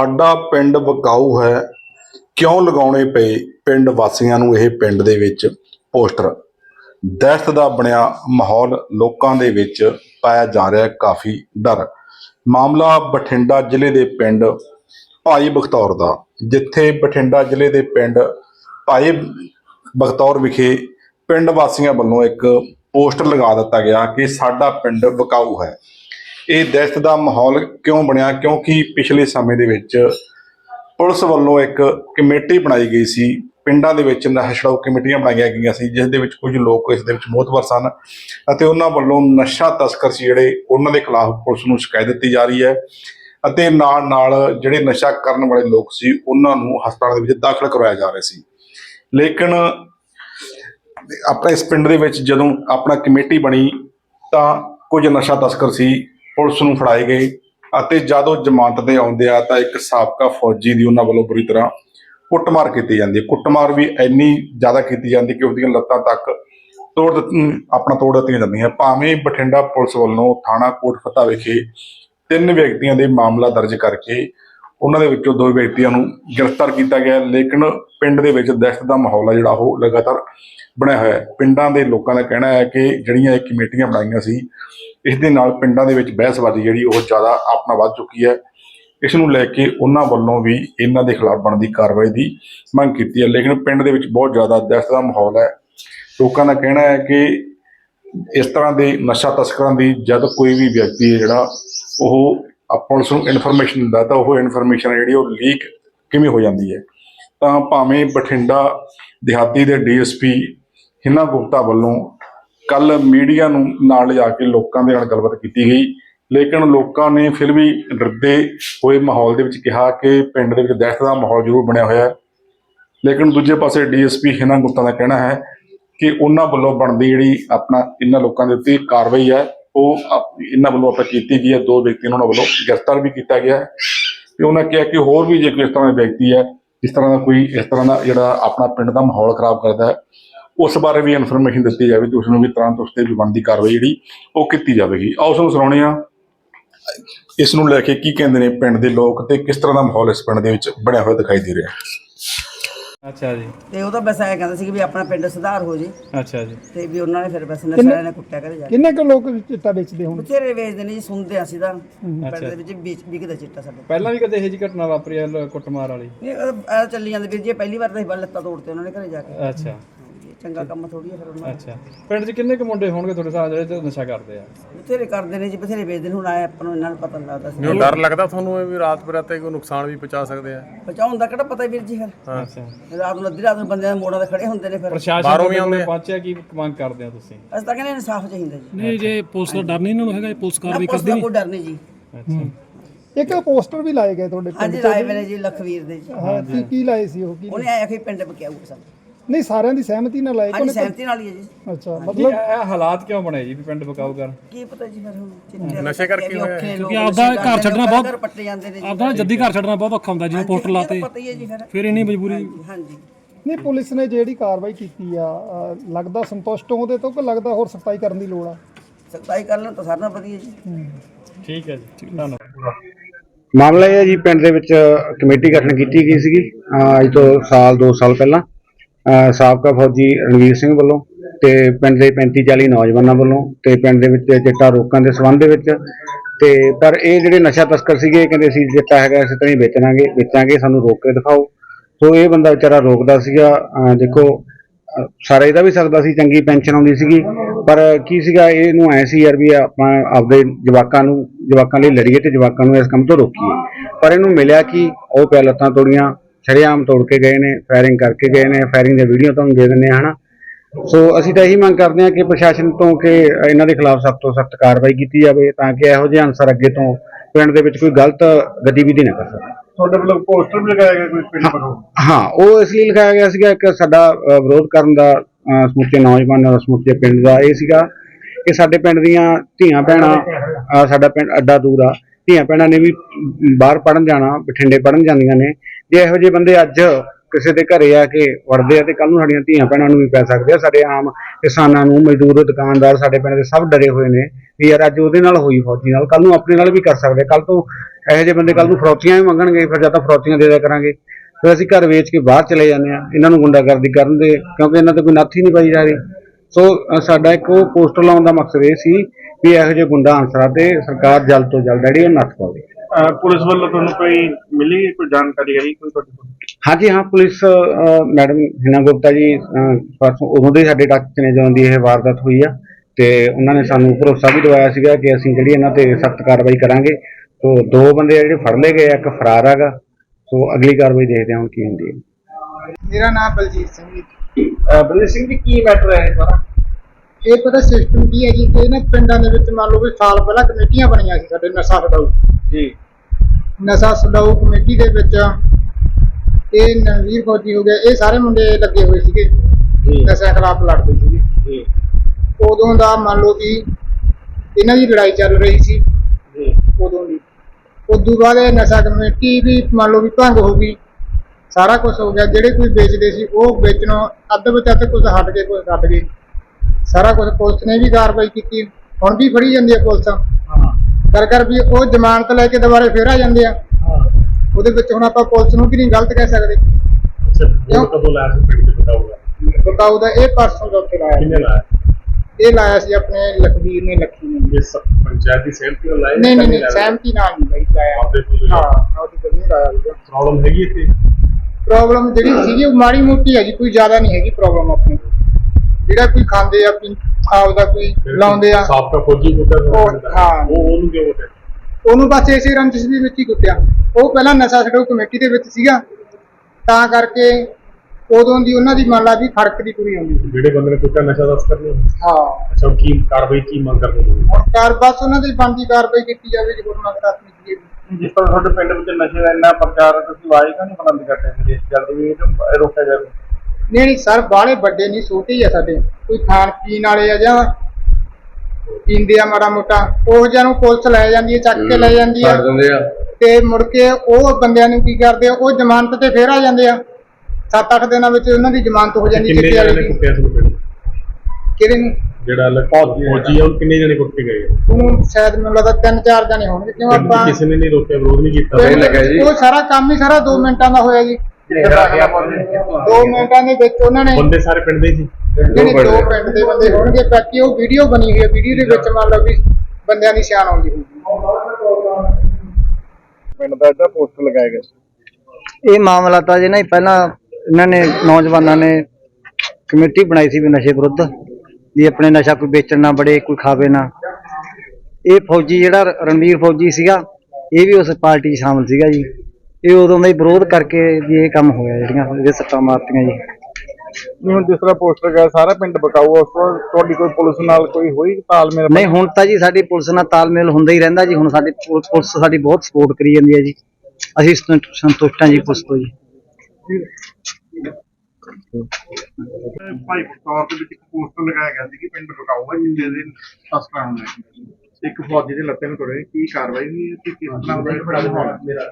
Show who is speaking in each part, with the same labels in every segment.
Speaker 1: ਸਾਡਾ ਪਿੰਡ ਬਕਾਊ ਹੈ। ਕਿਉਂ ਲਗਾਉਣੇ ਪਏ ਪਿੰਡ ਵਾਸੀਆਂ ਨੂੰ ਇਹ ਪਿੰਡ ਦੇ ਵਿੱਚ ਪੋਸਟਰ? ਦਹਿਸ਼ਤ ਦਾ ਬਣਿਆ ਮਾਹੌਲ ਲੋਕਾਂ ਦੇ ਵਿੱਚ ਪਾਇਆ ਜਾ ਰਿਹਾ ਕਾਫੀ ਡਰ। ਮਾਮਲਾ ਬਠਿੰਡਾ ਜ਼ਿਲ੍ਹੇ ਦੇ ਪਿੰਡ ਭਾਈ ਬਖਤੌਰ ਦਾ, ਜਿੱਥੇ ਬਠਿੰਡਾ ਜ਼ਿਲ੍ਹੇ ਦੇ ਪਿੰਡ ਭਾਈ ਬਖਤੌਰ ਵਿਖੇ ਪਿੰਡ ਵਾਸੀਆਂ ਵੱਲੋਂ ਇੱਕ ਪੋਸਟਰ ਲਗਾ ਦਿੱਤਾ ਗਿਆ ਕਿ ਸਾਡਾ ਪਿੰਡ ਵਿਕਾਊ ਹੈ। ਇਹ ਦਹਿਸ਼ਤ ਦਾ ਮਾਹੌਲ ਕਿਉਂ ਬਣਿਆ? ਕਿਉਂਕਿ ਪਿਛਲੇ ਸਮੇਂ ਦੇ ਵਿੱਚ ਪੁਲਿਸ ਵੱਲੋਂ ਇੱਕ ਕਮੇਟੀ ਬਣਾਈ ਗਈ ਸੀ। ਪਿੰਡਾਂ ਦੇ ਵਿੱਚ ਨਸ਼ਾ ਛਡਾਊ ਕਮੇਟੀਆਂ ਬਣਾਈਆਂ ਗਈਆਂ ਸੀ, ਜਿਸ ਦੇ ਵਿੱਚ ਕੁਝ ਲੋਕ ਇਸ ਦੇ ਵਿੱਚ ਮੋਹਤਵਰ ਸਨ ਅਤੇ ਉਹਨਾਂ ਵੱਲੋਂ ਨਸ਼ਾ ਤਸਕਰ ਸੀ ਜਿਹੜੇ ਉਹਨਾਂ ਦੇ ਖਿਲਾਫ ਪੁਲਿਸ ਨੂੰ ਸ਼ਿਕਾਇਤ ਦਿੱਤੀ ਜਾ ਰਹੀ ਹੈ ਅਤੇ ਨਾਲ ਨਾਲ ਜਿਹੜੇ ਨਸ਼ਾ ਕਰਨ ਵਾਲੇ ਲੋਕ ਸੀ, ਉਹਨਾਂ ਨੂੰ ਹਸਪਤਾਲ ਦੇ ਵਿੱਚ ਦਾਖਲ ਕਰਵਾਇਆ ਜਾ ਰਿਹਾ ਸੀ। ਲੇਕਿਨ ਆਪਣੇ ਇਸ ਪਿੰਡ ਦੇ ਵਿੱਚ ਜਦੋਂ ਆਪਣਾ ਕਮੇਟੀ ਬਣੀ ਤਾਂ ਕੁਝ ਨਸ਼ਾ ਤਸਕਰ ਸੀ ਪੁਲਿਸ ਨੂੰ ਫੜਾਏ ਗਏ ਅਤੇ ਜਦੋਂ ਜ਼ਮਾਨਤ ਤੇ ਆਉਂਦੇ ਆ ਤਾਂ ਇੱਕ ਸਾਬਕਾ ਫੌਜੀ ਦੀ ਉਹਨਾਂ ਵੱਲੋਂ ਬੁਰੀ ਤਰ੍ਹਾਂ ਕੁੱਟਮਾਰ ਕੀਤੀ ਜਾਂਦੀ ਹੈ। ਕੁੱਟਮਾਰ ਵੀ ਇੰਨੀ ਜ਼ਿਆਦਾ ਕੀਤੀ ਜਾਂਦੀ ਕਿ ਉਹਦੀਆਂ ਲੱਤਾਂ ਤੱਕ ਤੋੜ ਦਿੱਤ- ਆਪਣਾ ਤੋੜ ਦਿੱਤੀਆਂ ਜਾਂਦੀਆਂ। ਭਾਵੇਂ ਬਠਿੰਡਾ ਪੁਲਿਸ ਵੱਲੋਂ ਥਾਣਾ ਕੋਟ ਫਤਿਹ ਵਿਖੇ ਤਿੰਨ ਵਿਅਕਤੀਆਂ ਦੇ ਮਾਮਲਾ ਦਰਜ ਕਰਕੇ ਉਹਨਾਂ ਦੇ ਵਿੱਚੋਂ ਦੋ ਵਿਅਕਤੀਆਂ ਨੂੰ ਗ੍ਰਿਫਤਾਰ ਕੀਤਾ ਗਿਆ ਲੇਕਿਨ ਪਿੰਡ ਦੇ ਵਿੱਚ ਦਹਿਸ਼ਤ ਦਾ ਮਾਹੌਲ ਹੈ ਜਿਹੜਾ ਉਹ ਲਗਾਤਾਰ ਬਣਿਆ ਹੋਇਆ ਹੈ। ਪਿੰਡਾਂ ਦੇ ਲੋਕਾਂ ਦਾ ਕਹਿਣਾ ਹੈ ਕਿ ਜਿਹੜੀਆਂ ਇਹ ਕਮੇਟੀਆਂ ਬਣਾਈਆਂ ਸੀ ਇਸ ਦੇ ਨਾਲ ਪਿੰਡਾਂ ਦੇ ਵਿੱਚ ਬਹਿਸਬਾਜ਼ੀ ਜਿਹੜੀ ਉਹ ਜ਼ਿਆਦਾ ਆਪਣਾ ਵੱਧ ਚੁੱਕੀ ਹੈ। ਇਸ ਨੂੰ ਲੈ ਕੇ ਉਹਨਾਂ ਵੱਲੋਂ ਵੀ ਇਹਨਾਂ ਦੇ ਖਿਲਾਫ ਬਣਦੀ ਕਾਰਵਾਈ ਦੀ ਮੰਗ ਕੀਤੀ ਹੈ। ਲੇਕਿਨ ਪਿੰਡ ਦੇ ਵਿੱਚ ਬਹੁਤ ਜ਼ਿਆਦਾ ਦਹਿਸ਼ਤ ਦਾ ਮਾਹੌਲ ਹੈ। ਲੋਕਾਂ ਦਾ ਕਹਿਣਾ ਹੈ ਕਿ ਇਸ ਤਰ੍ਹਾਂ ਦੇ ਨਸ਼ਾ ਤਸਕਰਾਂ ਦੀ ਜਦ ਕੋਈ ਵੀ ਵਿਅਕਤੀ ਹੈ ਜਿਹੜਾ ਉਹ ਪੁਲਿਸ ਨੂੰ ਇਨਫੋਰਮੇਸ਼ਨ ਦਿੰਦਾ ਤਾਂ ਉਹ ਇਨਫੋਰਮੇਸ਼ਨ ਜਿਹੜੀ ਉਹ ਲੀਕ ਕਿਵੇਂ ਹੋ ਜਾਂਦੀ ਹੈ? ਤਾਂ ਭਾਵੇਂ ਬਠਿੰਡਾ ਦਿਹਾਤੀ ਦੇ ਡੀਐਸਪੀ ਹਿਨਾ ਗੁਪਤਾ ਵੱਲੋਂ ਕੱਲ ਮੀਡੀਆ ਨੂੰ ਨਾਲ ਲਿਜਾ ਕੇ ਲੋਕਾਂ ਦੇ ਨਾਲ ਗੱਲਬਾਤ ਕੀਤੀ ਗਈ, ਲੇਕਿਨ ਲੋਕਾਂ ਨੇ ਫਿਰ ਵੀ ਡਰਦੇ ਹੋਏ ਮਾਹੌਲ ਦੇ ਵਿੱਚ ਕਿਹਾ ਕਿ ਪਿੰਡ ਦੇ ਵਿੱਚ ਦਹਿਸ਼ਤ ਦਾ ਮਾਹੌਲ ਜ਼ਰੂਰ ਬਣਿਆ ਹੋਇਆ ਹੈ। ਲੇਕਿਨ ਦੂਜੇ ਪਾਸੇ ਡੀਐਸਪੀ ਹਿਨਾ ਗੁਪਤਾ ਦਾ ਕਹਿਣਾ ਹੈ ਕਿ ਉਹਨਾਂ ਵੱਲੋਂ ਬਣਦੀ ਜਿਹੜੀ ਆਪਣਾ ਇਹਨਾਂ ਲੋਕਾਂ ਦੇ ਉੱਤੇ ਕਾਰਵਾਈ ਹੈ, ਉਹ ਆਪ- ਇਹਨਾਂ ਵੱਲੋਂ ਆਪਾਂ ਕੀਤੀ ਗਈ ਹੈ, ਦੋ ਵਿਅਕਤੀਆਂ ਨੂੰ ਉਹਨਾਂ ਵੱਲੋਂ ਗ੍ਰਿਫਤਾਰ ਵੀ ਕੀਤਾ ਗਿਆ ਹੈ। ਤੇ ਉਹਨਾਂ ਕਿਹਾ ਕਿ ਹੋਰ ਵੀ ਜੇ ਕੋਈ ਇਸ ਤਰ੍ਹਾਂ ਦੇ ਵਿਅਕਤੀ ਹੈ ਇਸ ਤਰ੍ਹਾਂ ਦਾ ਕੋਈ ਇਸ ਤਰ੍ਹਾਂ ਦਾ ਜਿਹੜਾ ਆਪਣਾ ਪਿੰਡ ਦਾ ਮਾਹੌਲ ਖਰਾਬ ਕਰਦਾ ਹੈ ਉਸ ਬਾਰੇ ਵੀ ਇਨਫੋਰਮੇਸ਼ਨ ਦਿੱਤੀ ਜਾਵੇ ਤੇ ਉਸ ਨੂੰ ਵੀ ਤੁਰੰਤ ਉਸ ਤੇ ਵੀ ਬਣਦੀ ਕਾਰਵਾਈ ਜਿਹੜੀ ਉਹ ਕੀਤੀ ਜਾਵੇਗੀ। ਆਓ ਉਸ ਨੂੰ ਸੁਣਾਉਣੇ ਆ ਇਸ ਨੂੰ ਲੈ ਕੇ ਕੀ ਕਹਿੰਦੇ ਨੇ ਪਿੰਡ ਦੇ ਲੋਕ ਤੇ ਕਿਸ ਤਰ੍ਹਾਂ ਦਾ ਮਾਹੌਲ ਇਸ ਪਿੰਡ ਦੇ ਵਿੱਚ ਬਣਿਆ ਹੋਇਆ ਦਿਖਾਈ ਦੇ ਰਿਹਾ
Speaker 2: ਅੱਛਾ ਜੀ।
Speaker 3: ਤੇ ਉਹ ਤਾਂ ਬਸ ਐਂ ਕਹਿੰਦਾ ਸੀ ਕਿ ਵੀ ਆਪਣਾ ਪਿੰਡ ਸੁਧਾਰ ਹੋ ਜੇ।
Speaker 2: ਅੱਛਾ ਜੀ।
Speaker 3: ਤੇ ਵੀ ਉਹਨਾਂ ਨੇ ਫਿਰ ਬਸ ਨਸ਼ਾ ਨੇ ਕੁੱਟਿਆ ਕਰੇ ਜਾ ਕੇ।
Speaker 4: ਕਿੰਨੇ ਕੁ ਲੋਕ ਚਿੱਟਾ ਵੇਚਦੇ ਹੁਣ
Speaker 3: ਬਥੇਰੇ ਵੇਚਦੇ ਨੇ ਜੀ ਸੁਣਦੇ ਆ ਅਸੀਂ ਤਾਂ। ਪਿੰਡ ਦੇ ਵਿੱਚ ਵੇਚ ਵਿਕਦਾ ਚਿੱਟਾ ਸਾਡੇ।
Speaker 2: ਪਹਿਲਾਂ ਵੀ ਕਦੇ ਇਹੋ ਜਿਹੀ ਘਟਨਾ ਵਾਪਰੀ ਆ ਲ- ਕੁੱਟਮਾਰ ਵਾਲੀ?
Speaker 3: ਨਹੀਂ ਇਹ ਚੱਲੀ ਜਾਂਦੇ ਵੀਰ ਜੀ ਇਹ ਪਹਿਲੀ ਵਾਰ ਤਾਂ ਅਸੀਂ ਬੱਲ ਲੱਤਾਂ ਤੋੜਤੇ ਉਹਨਾਂ ਨੇ ਘਰੇ ਜਾ ਕੇ।
Speaker 2: ਅੱਛਾ।
Speaker 3: ਚੰਗਾ ਕੰਮ ਥੋੜੀ ਹੈ ਫਿਰ ਉਹਨਾਂ।
Speaker 2: ਅੱਛਾ। ਪਿੰਡ 'ਚ ਕਿੰਨੇ ਕੁ ਮੁੰਡੇ ਹੋਣਗੇ ਤੁਹਾਡੇ ਸਾਹ ਜਿਹੜੇ ਤੇ ਨਸ਼ਾ ਕਰਦੇ ਆ?
Speaker 3: ਬਥੇਰੇ ਕਰਦੇ ਨੇ ਜੀ ਬਥੇਰੇ ਵੇਚਦੇ ਨੇ। ਹੁਣ ਆਏ ਆਪਾਂ ਨੂੰ ਇਹਨਾਂ ਨੂੰ ਪਤਾ ਨਹੀਂ ਲੱਗਦਾ ਸੀ।
Speaker 5: ਡਰ ਲੱਗਦਾ ਤੁਹਾਨੂੰ ਇਹ ਵੀ ਰਾਤ ਬਰਾਤੇ ਕੋਈ ਨੁਕਸਾਨ ਵੀ ਪਹੁੰਚਾ ਸਕਦੇ ਆ?
Speaker 3: ਬਚਾਉਣ ਦਾ ਕਿਹੜਾ ਪਤਾ ਵੀਰ ਜੀ ਫਿਰ?
Speaker 2: ਅੱਛਾ।
Speaker 3: ਰਾਤ ਨੂੰ ਅੱਧੀ ਰਾਤ ਨੂੰ ਬੰਦਿਆਂ ਦੇ ਮੋੜਾਂ ਤੇ ਖੜੇ ਹੁੰਦੇ ਨੇ ਫਿਰ।
Speaker 2: ਪ੍ਰਸ਼ਾਸਨ
Speaker 5: ਬਾਹਰੋਂ ਵੀ ਆਉਂਦੇ ਆ।
Speaker 2: ਪਹੁੰਚਿਆ ਕੀ ਮੰਗ ਕਰਦੇ ਆ ਤੁਸੀਂ?
Speaker 3: ਅਸੀਂ ਤਾਂ ਕਹਿੰਦੇ ਇਨਸਾਫ ਚਾਹੀਦਾ ਜੀ।
Speaker 6: ਨਹੀਂ ਜੇ ਪੁਲਿਸ ਦਾ ਡਰ ਨਹੀਂ ਇਹਨਾਂ ਨੂੰ ਹੈਗਾ ਇਹ ਪੁਲਿਸ ਕਾਰਵਾਈ ਕਰਦੀ। ਨਹੀਂ
Speaker 3: ਕੋਈ ਡਰ ਨਹੀਂ ਜੀ।
Speaker 2: ਅੱਛਾ।
Speaker 4: ਇੱਕ ਪੋਸਟਰ ਵੀ ਲਾਏ ਗਏ ਤੁਹਾਡੇ ਪਿੰਡ
Speaker 3: ਹਾਂਜੀ ਰਾਏ ਵੇਲੇ ਜੀ ਲਖਵੀਰ ਦੇ ਜੀ।
Speaker 4: ਹਾਂ ਕੀ ਕੀ ਲਾਏ ਸੀ ਉਹ? ਕੀ
Speaker 3: ਉਹਨੇ ਆਇਆ ਕਿ ਪਿੰਡ ਬਕਿਆਊ ਸਭ
Speaker 4: ਨਹੀਂ ਸਾਰਿਆਂ ਦੀ ਸਹਿਮਤੀ ਨਾਲ ਲਾਏ
Speaker 3: ਹਾਂਜੀ ਸਹਿਮਤੀ ਨਾਲ ਹੀ ਹੈ ਜੀ।
Speaker 4: ਅੱਛਾ ਮਤਲਬ
Speaker 2: ਇਹ ਹਾਲਾਤ ਕਿਉਂ ਬਣੇ ਜੀ ਵੀ ਪਿੰਡ ਬਕਾਊ ਕਰ
Speaker 3: ਕੀ ਪਤਾ ਜੀ ਫਿਰ ਹੁਣ
Speaker 5: ਨਸ਼ੇ ਕਰਕੇ
Speaker 3: ਲੋਕ,
Speaker 6: ਕਿਉਂਕਿ ਆਪਦਾ ਘਰ ਛੱਡਣਾ ਬਹੁਤ-
Speaker 3: ਪੱਟੇ ਜਾਂਦੇ ਨੇ ਜੀ।
Speaker 6: ਆਪਦਾ ਜੱਦੀ ਘਰ ਛੱਡਣਾ ਬਹੁਤ ਔਖਾ ਹੁੰਦਾ ਜਿਵੇਂ ਪੋਸਟਰ ਲਾਤੇ।
Speaker 3: ਪਤਾ ਹੀ ਹੈ ਜੀ ਫਿਰ।
Speaker 6: ਫਿਰ ਇਹਨੀ ਮਜਬੂਰੀ
Speaker 3: ਹਾਂਜੀ
Speaker 4: ਨਹੀਂ ਪੁਲਿਸ ਨੇ ਜਿਹੜੀ ਕਾਰਵਾਈ ਕੀਤੀ ਆ ਅ, ਲੱਗਦਾ ਸੰਤੁਸ਼ਟ ਹੋ ਉਹਦੇ ਤੋਂ ਕਿ ਲੱਗਦਾ ਹੋਰ ਸਖਤਾਈ ਕਰਨ ਦੀ ਲੋੜ ਆ?
Speaker 3: ਸਖਤਾਈ ਕਰ ਲੈਣ ਤਾਂ ਸਾਰਿਆਂ ਨਾਲ ਵਧੀਆ ਜੀ।
Speaker 2: ਠੀਕ ਹੈ ਜੀ। ਧੰਨਵਾਦ
Speaker 7: ਮਾਮਲਾ ਇਹ ਹੈ ਜੀ ਪਿੰਡ ਦੇ ਵਿੱਚ ਕਮੇਟੀ ਗਠਨ ਕੀਤੀ ਗਈ ਸੀਗੀ ਅਹ ਅੱਜ ਤੋਂ ਸਾਲ 2 ਸਾਲ ਪਹਿਲਾਂ। ਸਾਬਕਾ ਫੌਜੀ ਰਣਵੀਰ ਸਿੰਘ ਵੱਲੋਂ ਤੇ ਪਿੰਡ ਦੇ 35 40 ਨੌਜਵਾਨਾਂ ਵੱਲੋਂ ਤੇ ਪਿੰਡ ਦੇ ਵਿੱਚ ਚਿੱਟਾ ਰੋਕਣ ਦੇ ਸੰਬੰਧ ਦੇ ਵਿੱਚ। ਤੇ ਪਰ ਇਹ ਜਿਹੜੇ ਨਸ਼ਾ ਤਸਕਰ ਸੀਗੇ, ਇਹ ਕਹਿੰਦੇ ਅਸੀਂ ਚਿੱਟਾ ਹੈਗਾ, ਅਸੀਂ ਤਾਂ ਨਹੀਂ ਵੇਚਣਾਗੇ, ਵੇਚਾਂਗੇ, ਸਾਨੂੰ ਰੋਕ ਕੇ ਦਿਖਾਓ। ਸੋ ਇਹ ਬੰਦਾ ਵਿਚਾਰਾ ਰੋਕਦਾ ਸੀਗਾ। ਦੇਖੋ ਸਾਰਾ ਇਹਦਾ ਵੀ ਸਕਦਾ ਸੀ, ਚੰਗੀ ਪੈਨਸ਼ਨ ਆਉਂਦੀ ਸੀਗੀ। ਪਰ ਕੀ ਸੀਗਾ, ਇਹਨੂੰ ਐ ਸੀ ਯਾਰ ਵੀ ਆਪਾਂ ਆਪਦੇ ਜਵਾਕਾਂ ਨੂੰ, ਜਵਾਕਾਂ ਲਈ ਲੜੀਏ ਤੇ ਜਵਾਕਾਂ ਨੂੰ ਇਸ ਕੰਮ ਤੋਂ ਰੋਕੀਏ। ਪਰ ਇਹਨੂੰ ਮਿਲਿਆ ਕਿ, ਉਹ ਪਿਆ ਲੱਤਾਂ ਤੋੜੀਆਂ ਸ਼ਰੇਆਮ ਤੋੜ ਕੇ ਗਏ ਨੇ ਫਾਇਰਿੰਗ ਕਰਕੇ ਗਏ ਨੇ ਫਾਇਰਿੰਗ ਦੇ ਵੀਡੀਓ ਤੁਹਾਨੂੰ ਦੇ ਆ ਹਨਾ? ਸੋ ਅਸੀਂ ਤਾਂ ਇਹੀ ਮੰਗ ਕਰਦੇ ਹਾਂ ਕਿ ਪ੍ਰਸ਼ਾਸਨ ਤੋਂ ਕਿ ਇਹਨਾਂ ਦੇ ਖਿਲਾਫ ਸਖਤ ਤੋਂ ਸਖਤ ਕਾਰਵਾਈ ਕੀਤੀ ਜਾਵੇ ਤਾਂ ਕਿ ਇਹੋ ਜਿਹੇ ਅਨਸਰ ਅੱਗੇ ਤੋਂ ਪਿੰਡ ਦੇ ਵਿੱਚ ਕੋਈ ਗਲਤ ਗਤੀਵਿਧੀ ਨਾ ਕਰ ਸਕਣ।
Speaker 1: ਤੁਹਾਡੇ ਵੱਲੋਂ ਪੋਸਟਰ ਵੀ ਲਗਾਇਆ ਗਿਆ ਕੋਈ ਪਿੰਡ ਵੱਲੋਂ?
Speaker 7: ਹਾਂ ਉਹ ਇਸ ਲਈ ਲਿਖਾਇਆ ਗਿਆ ਸੀਗਾ ਕਿ ਸਾਡਾ ਵਿਰੋਧ ਕਰਨ ਦਾ ਸਮੁੱਚੇ ਨੌਜਵਾਨਾਂ ਦਾ ਸਮੁੱਚੇ ਪਿੰਡ ਦਾ ਇਹ ਸੀਗਾ ਕਿ ਸਾਡੇ ਪਿੰਡ ਦੀਆਂ ਧੀਆਂ ਭੈਣਾਂ ਸਾਡਾ ਪਿੰਡ ਅੱਡਾ ਦੂਰ ਆ ਧੀਆਂ ਭੈਣਾਂ ਨੇ ਵੀ ਬਾਹਰ ਪੜਨ ਜਾਣਾ ਬਠਿੰਡੇ ਪੜਨ ਜਾਂਦੀਆਂ ਨੇ ਜੇ ਇਹੋ ਜਿਹੇ ਬੰਦੇ ਅੱਜ ਕਿਸੇ ਦੇ ਘਰੇ ਆ ਕੇ ਵੜਦੇ ਆ ਤੇ ਕੱਲ ਨੂੰ ਸਾਡੀਆਂ ਧੀਆਂ ਭੈਣਾਂ ਨੂੰ ਵੀ ਪੈ ਸਕਦੇ ਆ, ਸਾਡੇ ਆਮ ਕਿਸਾਨਾਂ ਨੂੰ, ਮਜ਼ਦੂਰ, ਦੁਕਾਨਦਾਰ ਸਾਡੇ ਪਿੰਡ ਦੇ ਸਭ ਡਰੇ ਹੋਏ ਨੇ ਵੀ ਯਾਰ ਅੱਜ ਉਹਦੇ ਨਾਲ ਹੋਈ ਫੌਜੀ ਨਾਲ ਕੱਲ ਨੂੰ ਆਪਣੇ ਨਾਲ ਵੀ ਕਰ ਸਕਦੇ ਕੱਲ ਤੋਂ ਇਹੋ ਜਿਹੇ ਬੰਦੇ ਕੱਲ ਨੂੰ ਫਰੌਤੀਆਂ ਵੀ ਮੰਗਣਗੇ, ਫਿਰ ਜਾਂ ਤਾਂ ਫਰੌਤੀਆਂ ਦੇ ਦਿਆ ਕਰਾਂਗੇ। ਫਿਰ ਅਸੀਂ ਘਰ ਵੇਚ ਕੇ ਬਾਹਰ ਚਲੇ ਜਾਂਦੇ ਆ, ਇਹਨਾਂ ਨੂੰ ਗੁੰਡਾਗਰਦੀ ਕਰਨ ਦੇ, ਕਿਉਂਕਿ ਇਹਨਾਂ ਤੇ ਕੋਈ ਨੱਥ ਹੀ ਨਹੀਂ ਪਾਈ ਜਾ ਰਹੀ। ਸੋ ਸਾਡਾ ਇੱਕ ਉਹ ਪੋਸਟਰ ਲਾਉਣ ਦਾ ਮਕਸਦ ਇਹ ਸੀ ਵੀ ਇਹੋ ਜਿਹੇ ਗੁੰਡਾ ਅਨਸਰਾਂ ਤੇ ਸਰਕਾਰ ਜਲਦ ਤੋਂ ਜਲਦ ਜਿਹੜੀ ਉਹ ਨੱਥ ਪਾਵੇ।
Speaker 8: ਪੁਲਿਸ ਵੱਲੋਂ ਤੁਹਾਨੂੰ ਕੋਈ ਮਿਲੀ ਕੋਈ ਜਾਣਕਾਰੀ ਆਈ ਕੋਈ ਤੁਹਾਡੇ ਕੋਲ?
Speaker 7: ਹਾਂਜੀ ਹਾਂ ਪੁਲਿਸ ਅ, ਮੈਡਮ ਹਿਨਾ ਗੁਪਤਾ ਜੀ ਅ, ਪਰਸੋਂ ਉਦੋਂ ਦੇ ਸਾਡੇ ਟੱਚ ਨੇ ਜਦੋਂ ਦੀ ਇਹ ਵਾਰਦਾਤ ਹੋਈ ਆ। ਤੇ ਉਹਨਾਂ ਨੇ ਸਾਨੂੰ ਭਰੋਸਾ ਵੀ ਦਿਵਾਇਆ ਸੀਗਾ ਕਿ ਅਸੀਂ ਜਿਹੜੀ ਇਹਨਾਂ ਤੇ ਸਖਤ ਕਾਰਵਾਈ ਕਰਾਂਗੇ। ਸੋ ਦੋ ਬੰਦੇ ਆ ਜਿਹੜੇ ਫੜ ਲਏ ਗਏ ਆ, ਇੱਕ ਫਰਾਰ ਹੈਗਾ। ਸੋ ਅਗਲੀ ਕਾਰਵਾਈ ਦੇਖਦੇ ਹਾਂ ਹੁਣ ਕੀ ਹੁੰਦੀ ਹੈ।
Speaker 9: ਮੇਰਾ ਨਾਮ ਬਲਜੀਤ ਸਿੰਘ ਜੀ।
Speaker 8: ਬਲਜੀਤ ਸਿੰਘ ਜੀ ਕੀ ਮੈਟਰ ਹੈ ਇਹ ਸਾਰਾ?
Speaker 9: ਇਹ ਪਤਾ ਸਿਸਟਮ ਕੀ ਹੈ ਜੀ? ਕਿ ਨਾ ਪਿੰਡਾਂ ਦੇ ਵਿੱਚ ਮੰਨ ਲਓ ਵੀ ਸਾਲ ਪਹਿਲਾਂ ਕਮੇਟੀਆਂ ਬਣੀਆਂ ਸੀ ਸਾਡੇ ਨਸ਼ਾ ਛਡਾਊ
Speaker 8: ਜੀ।
Speaker 9: ਨਸ਼ਾ ਛਡਾਊ ਕਮੇਟੀ ਦੇ ਵਿੱਚ ਇਹ ਨਵੀਰ ਫੌਜੀ ਹੋ ਗਿਆ ਇਹ ਸਾਰੇ ਮੁੰਡੇ ਲੱਗੇ ਹੋਏ ਸੀਗੇ
Speaker 8: ਜੀ।
Speaker 9: ਨਸ਼ਾ ਖਿਲਾਫ ਲੜਦੇ ਸੀਗੇ।
Speaker 8: ਜੀ।
Speaker 9: ਉਦੋਂ ਦਾ ਮੰਨ ਲਓ ਵੀ ਇਹਨਾਂ ਦੀ ਲੜਾਈ ਚੱਲ ਰਹੀ ਸੀ।
Speaker 8: ਜੀ।
Speaker 9: ਉਦੋਂ ਦੀ। ਉਦੋਂ ਬਾਅਦ ਇਹ ਨਸ਼ਾ ਕਮੇਟੀ ਵੀ ਮੰਨ ਲਓ ਵੀ ਭੰਗ ਹੋ ਗਈ। ਸਾਰਾ ਕੁਝ ਹੋ ਗਿਆ ਜਿਹੜੇ ਕੋਈ ਵੇਚਦੇ ਸੀ ਉਹ ਵੇਚਣੋਂ ਅੱਧ ਵਿੱਚ ਅੱਧ ਕੁਝ ਹਟ ਗਏ ਕੁਝ ਛੱਡ ਗਏ। ਸਾਰਾ ਕੁਝ ਪੁਲਿਸ ਨੇ ਵੀ ਕਾਰਵਾਈ ਕੀਤੀ। ਹੁਣ ਵੀ ਫੜੀ ਜਾਂਦੀ ਹੈ ਪੁਲਿਸ। ਕਰ ਕਰ ਵੀ ਉਹ ਜ਼ਮਾਨਤ ਲੈ ਕੇ ਦੁਬਾਰੇ ਫੇਰ ਆ ਜਾਂਦੇ ਆ।
Speaker 8: ਹਾਂ।
Speaker 9: ਉਹਦੇ ਵਿੱਚ ਹੁਣ ਆਪਾਂ ਪੁਲਿਸ ਨੂੰ ਵੀ ਨਹੀਂ ਗਲਤ ਕਹਿ ਸਕਦੇ।
Speaker 8: ਅੱਛਾ
Speaker 9: ਕਿਉਂ?
Speaker 8: ਕਦੋਂ ਲਾਇਆ ਸੀ ਪਿੰਡ ਚ ਬਤਾਊਗਾ
Speaker 9: ਬਕਾਊ ਦਾ ਇਹ ਪਰਸੋਂ ਦਾ ਉੱਥੇ ਲਾਇਆ
Speaker 8: ਕਿੰਨੇ ਲਾਇਆ?
Speaker 9: ਇਹ ਲਾਇਆ ਸੀ ਆਪਣੇ ਲਖਵੀਰ ਨੇ ਲੱਖੀ ਨੇ।
Speaker 8: ਇਹ ਪੰਚਾਇਤ ਦੀ ਸਹਿਮਤੀ ਨਾਲ ਲਾਇਆ
Speaker 9: ਨਹੀਂ ਨਹੀਂ ਨਹੀਂ ਸਹਿਮਤੀ ਨਾਲ ਨਹੀਂ ਬਾਈ ਲਾਇਆ। ਹਾਂ ਉਹਦੀ ਕੋਈ ਨਹੀਂ ਲਾਇਆ
Speaker 8: ਪ੍ਰੋਬਲਮ ਹੈਗੀ ਇੱਥੇ?
Speaker 9: ਪ੍ਰੋਬਲਮ ਜਿਹੜੀ ਸੀਗੀ ਉਹ ਮਾੜੀ ਮੋਟੀ ਹੈ ਜੀ ਕੋਈ ਜ਼ਿਆਦਾ ਨਹੀਂ ਹੈਗੀ ਪ੍ਰੋਬਲਮ ਆਪਣੀ। ਜਿਹੜਾ ਕੋਈ ਖਾਂਦੇ ਆ ਆਪਦਾ ਕੋਈ ਲਾਉਂਦੇ ਆ।
Speaker 8: ਸਾਬਕਾ ਫੌਜੀ ਮੁੰਡਾ
Speaker 9: ਉਹ- ਹਾਂ।
Speaker 8: ਉਹ ਉਹਨੂੰ ਕਿਉਂ ਵੋਟੇ
Speaker 9: ਉਹਨੂੰ ਬਸ ਇਸੇ ਰੰਜਿਸ਼ ਦੇ ਵਿੱਚ ਹੀ ਕੁੱਟਿਆ। ਉਹ ਪਹਿਲਾਂ ਨਸ਼ਾ ਛਡਾਊ ਕਮੇਟੀ ਦੇ ਵਿੱਚ ਸੀਗਾ। ਤਾਂ ਕਰਕੇ ਉਦੋਂ ਦੀ ਉਹਨਾਂ ਦੀ ਮੰਨ ਲਾ ਵੀ ਖੜਕ ਦੀ ਪੂਰੀ ਹੁੰਦੀ ਸੀ।
Speaker 8: ਜਿਹੜੇ ਬੰਦੇ ਨੇ ਕੁੱਟਿਆ ਨਸ਼ਾ ਦੱਸ ਕਰਨੀ
Speaker 9: ਹਾਂ।
Speaker 8: ਅੱਛਾ ਹੁਣ ਕੀ ਕਾਰਵਾਈ ਕੀ ਮੰਗ ਕਰਦੇ ਹੋ
Speaker 9: ਹੁਣ ਕਾਰ ਬਸ ਉਹਨਾਂ ਦੀ ਬਣਦੀ ਕਾਰਵਾਈ ਕੀਤੀ ਜਾਵੇ ਜੀ ਹੋਰ ਮੰਗਦਾ ਨਹੀਂ ਜੀ
Speaker 8: ਜਿਸ ਤਰ੍ਹਾਂ ਤੁਹਾਡੇ ਪਿੰਡ ਵਿੱਚ ਨਸ਼ੇ ਦਾ ਇੰਨਾ ਪ੍ਰਚਾਰ ਹੈ ਤੁਸੀਂ ਆਵਾਜ਼ ਕਿਉਂ ਨਹੀਂ ਬੁਲੰਦ ਕਰਦੇ? ਸੀ ਇਸ ਗੱਲ ਦੀ ਵੀ ਇਹਨੂੰ ਰੋਕਿਆ ਜਾਵੇ।
Speaker 9: ਨਹੀਂ ਨਹੀਂ ਸਰ ਬਾਹਲੇ ਵੱਡੇ ਨਹੀਂ ਛੋਟੇ ਹੀ ਆ ਸਾਡੇ। ਕੋਈ ਖਾਣ ਪੀਣ ਵਾਲੇ ਆ ਜਾਂ ਪੀਂਦੇ ਆ ਮਾੜਾ ਮੋਟਾ ਉਹ ਜਿਹਾ ਨੂੰ ਪੁਲਿਸ ਲੈ ਜਾਂਦੀ ਹੈ ਚੱਕ ਕੇ ਲੈ ਜਾਂਦੀ ਹੈ ਤੇ ਮੁੜ ਕੇ ਉਹ ਬੰਦਿਆਂ ਨੂੰ ਕੀ ਕਰਦੇ ਆ ਉਹ ਜ਼ਮਾਨਤ ਤੇ ਫੇਰ ਆ ਜਾਂਦੇ ਆ। 7-8 ਦਿਨਾਂ ਵਿੱਚ ਉਹਨਾਂ ਦੀ ਜ਼ਮਾਨਤ ਹੋ ਜਾਂਦੀ
Speaker 8: ਕਿੰਨੇ
Speaker 9: ਚਿੱਟੇ
Speaker 8: ਜਣੇ
Speaker 9: ਵਾਲੀ
Speaker 8: ਨੇ
Speaker 9: ਦੀ।
Speaker 8: ਕੁੱਟਿਆ ਸੀ ਪਿੰਡ
Speaker 9: ਕਿਹਦੇ ਨੂੰ?
Speaker 8: ਜਿਹੜਾ ਫੌਜੀ ਆ ਉਹ ਕਿੰਨੇ ਜਣੇ ਕੁੱਟ ਕੇ ਗਏ?
Speaker 9: ਉਹਨੂੰ ਸ਼ਾਇਦ ਮੈਨੂੰ ਲੱਗਦਾ ਤਿੰਨ ਚਾਰ ਜਣੇ ਹੋਣਗੇ ਕਿਉਂ ਆਪਾਂ
Speaker 8: ਕਿਸੇ ਨੇ ਨਹੀਂ ਰੋਕਿਆ ਵਿਰੋਧ ਨਹੀਂ ਕੀਤਾ।
Speaker 9: ਉਹ ਸਾਰਾ ਕੰਮ ਹੀ ਸਾਰਾ 2 ਮਿੰਟਾਂ ਦਾ ਹੋਇਆ ਜੀ। 2 ਮਿੰਟਾਂ ਦੇ ਵਿੱਚ ਉਹਨਾਂ ਨੇ
Speaker 8: ਬੰਦੇ ਸਾਰੇ ਪਿੰਡ ਦੇ ਸੀ।
Speaker 9: ਜਿਹੜੇ ਦੋ ਪਿੰਡ ਦੇ ਬੰਦੇ ਹੋਣਗੇ ਬਾਕੀ ਉਹ ਵੀਡੀਓ ਬਣੀ ਹੋਈ ਹੈ ਵੀਡੀਓ ਦੇ ਵਿੱਚ ਮੰਨ ਲਓ ਵੀ ਬੰਦਿਆਂ ਦੀ ਸ਼ਾਨ ਆਉਂਦੀ ਹੋਊਗੀ।
Speaker 8: ਪਿੰਡ ਦਾ ਇਹਦਾ ਪੋਸਟਰ ਲਗਾਇਆ ਗਿਆ
Speaker 3: ਇਹ ਮਾਮਲਾ ਤਾਂ ਜੇ ਨਾ ਪਹਿਲਾਂ ਇਹਨਾਂ ਨੇ ਨੌਜਵਾਨਾਂ ਨੇ ਕਮੇਟੀ ਬਣਾਈ ਸੀ ਵੀ ਨਸ਼ੇ ਵਿਰੁੱਧ ਵੀ ਆਪਣੇ ਨਸ਼ਾ ਕੋਈ ਵੇਚਣ ਨਾ ਬੜੇ ਕੋਈ ਖਾਵੇ ਨਾ। ਇਹ ਫੌਜੀ ਜਿਹੜਾ ਰਣਵੀਰ ਫੌਜੀ ਸੀਗਾ ਇਹ ਵੀ ਉਸ ਪਾਰਟੀ 'ਚ ਸ਼ਾਮਲ ਸੀਗਾ ਜੀ। ਇਹ ਉਦੋਂ ਦਾ ਹੀ ਵਿਰੋਧ ਕਰਕੇ ਵੀ ਇਹ ਕੰਮ ਹੋਇਆ ਜਿਹੜੀਆਂ ਇਹਦੇ ਸੱਟਾਂ ਮਾਰਤੀਆਂ ਜੀ।
Speaker 8: ਹੁਣ ਜਿਸ ਤਰ੍ਹਾਂ ਪੋਸਟਰ ਲਗਾਇਆ ਸਾਰਾ ਪਿੰਡ ਬਕਾਊ ਉਸ ਤੋਂ ਤੁਹਾਡੀ ਕੋਈ ਪੁਲਿਸ ਨਾਲ ਕੋਈ ਹੋਈ ਤਾਲਮੇਲ?
Speaker 3: ਨਹੀਂ ਹੁਣ ਤਾਂ ਜੀ ਸਾਡੀ ਪੁਲਿਸ ਨਾਲ ਤਾਲਮੇਲ ਹੁੰਦਾ ਹੀ ਰਹਿੰਦਾ ਜੀ ਹੁਣ ਸਾਡੀ ਪੁਲ- ਪੁਲਿਸ ਸਾਡੀ ਬਹੁਤ ਸਪੋਰਟ ਕਰੀ ਜਾਂਦੀ ਹੈ ਜੀ। ਅਸੀਂ ਸੰਤੁ- ਸੰਤੁਸ਼ਟ ਹਾਂ ਜੀ ਪੁਲਿਸ ਤੋਂ ਜੀ।
Speaker 8: ਭਾਈ ਤੌਰ ਦੇ ਵਿੱਚ ਇੱਕ ਪੋਸਟਰ ਲਗਾਇਆ ਗਿਆ ਸੀ ਕਿ ਪਿੰਡ ਬਕਾਊ ਹੈ ਜਿੰਦੇ ਦੇ ਤਸਕਰਾਂ ਹੁੰਦੇ ਇੱਕ ਫੌਜੀ ਦੇ ਲੱਤੇ ਨੂੰ ਤੋੜੇ ਕੀ ਕਾਰਵਾਈ ਹੋਈ ਹੈ ਕਿ ਕਿਸ ਤਰ੍ਹਾਂ ਦਾ ਇਹ ਬੜਾ ਮਾਹੌਲ ਹੈ?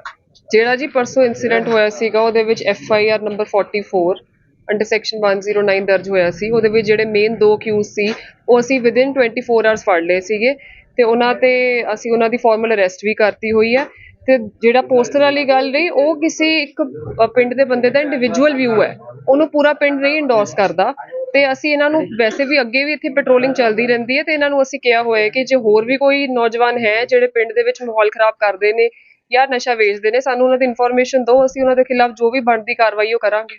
Speaker 10: ਜਿਹੜਾ ਜੀ ਪਰਸੋਂ ਇਨਸੀਡੈਂਟ ਹੋਇਆ ਸੀਗਾ, ਉਹਦੇ ਵਿੱਚ F I R number 44 under section 109 ਦਰਜ ਹੋਇਆ ਸੀ। ਉਹਦੇ ਵਿੱਚ ਜਿਹੜੇ ਮੇਨ ਦੋ ਕਿਊਜ਼ ਸੀ, ਉਹ ਅਸੀਂ ਵਿਦਿਨ 24 ਆਵਰਸ ਫੜ ਲਏ ਸੀਗੇ ਤੇ ਉਹਨਾਂ ਤੇ ਅਸੀਂ ਉਹਨਾਂ ਦੀ ਫਾਰਮਲ ਅਰੈਸਟ ਵੀ ਕਰਤੀ ਹੋਈ ਹੈ ਤੇ ਜਿਹੜਾ ਪੋਸਟਰ ਵਾਲੀ ਗੱਲ ਰਹੀ, ਉਹ ਕਿਸੇ ਇੱਕ ਪਿੰਡ ਦੇ ਬੰਦੇ ਦਾ ਇੰਡੀਵਿਜੂਅਲ ਵਿਊ ਹੈ। ਉਹਨੂੰ ਪੂਰਾ ਪਿੰਡ ਨਹੀਂ ਇੰਡੋਰਸ ਕਰਦਾ ਤੇ ਅਸੀਂ ਇਹਨਾਂ ਨੂੰ ਵੈਸੇ ਵੀ ਅੱਗੇ ਵੀ ਇੱਥੇ ਪੈਟਰੋਲਿੰਗ ਚੱਲਦੀ ਰਹਿੰਦੀ ਹੈ ਤੇ ਇਹਨਾਂ ਨੂੰ ਅਸੀਂ ਕਿਹਾ ਹੋਇਆ ਕਿ ਜੇ ਹੋਰ ਵੀ ਕੋਈ ਨੌਜਵਾਨ ਹੈ ਜਿਹੜੇ ਪਿੰਡ ਦੇ ਵਿੱਚ ਮਾਹੌਲ ਖਰਾਬ ਕਰਦੇ ਨੇ ਯਾਰ ਨਸ਼ਾ ਵੇਚਦੇ ਨੇ, ਸਾਨੂੰ ਉਹਨਾਂ ਦੀ ਇਨਫੋਰਮੇਸ਼ਨ ਦਿਓ, ਅਸੀਂ ਉਹਨਾਂ ਦੇ ਖਿਲਾਫ ਜੋ ਵੀ ਬਣਦੀ ਕਾਰਵਾਈ ਉਹ ਕਰਾਂਗੇ।